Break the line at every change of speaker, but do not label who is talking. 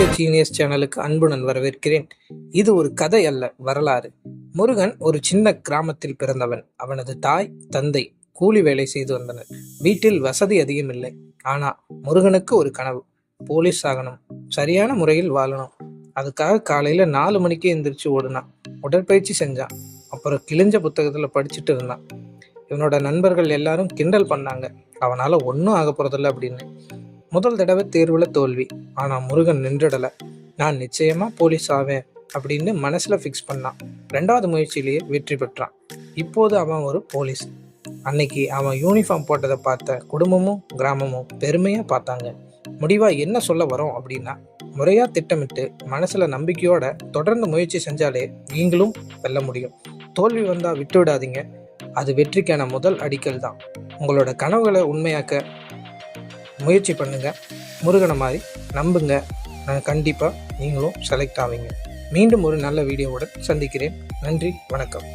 Aditya genius சேனலுக்கு அன்புடன் வரவேற்கிறேன். இது ஒரு கதை அல்ல வரலாறு. முருகன் ஒரு சின்ன கிராமத்தில் பிறந்தவன். அவனது தாய் தந்தை கூலி வேலை செய்து வந்தனர். வீட்டில் வசதி அதிகம் இல்லை. ஆனா முருகனுக்கு ஒரு கனவு. போலீஸ் ஆகணும். சரியான முறையில் வாழணும். அதுக்காக காலையில நாலு மணிக்கு எந்திரிச்சு ஓடுனான். உடற்பயிற்சி செஞ்சான். அப்புறம் கிழிஞ்ச புத்தகத்துல படிச்சுட்டு இருந்தான். இவனோட நண்பர்கள் எல்லாரும் கிண்டல் பண்ணாங்க. அவனால ஒன்றும் ஆக போறதில்ல அப்படின்னு. முதல் தடவை தேர்வில் தோல்வி. ஆனால் முருகன் நின்றுடலை. நான் நிச்சயமாக போலீஸ் ஆவேன் அப்படின்னு மனசில் ஃபிக்ஸ் பண்ணான். ரெண்டாவது முயற்சியிலேயே வெற்றி பெற்றான். இப்போது அவன் ஒரு போலீஸ் அன்னைக்கு அவன் யூனிஃபார்ம் போட்டதை பார்த்த குடும்பமும் கிராமமும் பெருமையாக பார்த்தாங்க. முடிவாக என்ன சொல்ல வரோம் அப்படின்னா முறையாக திட்டமிட்டு மனசில் நம்பிக்கையோட தொடர்ந்து முயற்சி செஞ்சாலே நீங்களும் வெல்ல முடியும். தோல்வி வந்தால் விட்டு விடாதீங்க அது வெற்றிக்கான முதல் அடிக்கல் தான். உங்களோட கனவுகளை உண்மையாக்க முயற்சி பண்ணுங்கள் முருகனை மாதிரி நம்புங்க. நான் கண்டிப்பாக நீங்களும் செலக்ட் ஆவீங்க. மீண்டும் ஒரு நல்ல வீடியோவுடன் சந்திக்கிறேன். நன்றி வணக்கம்.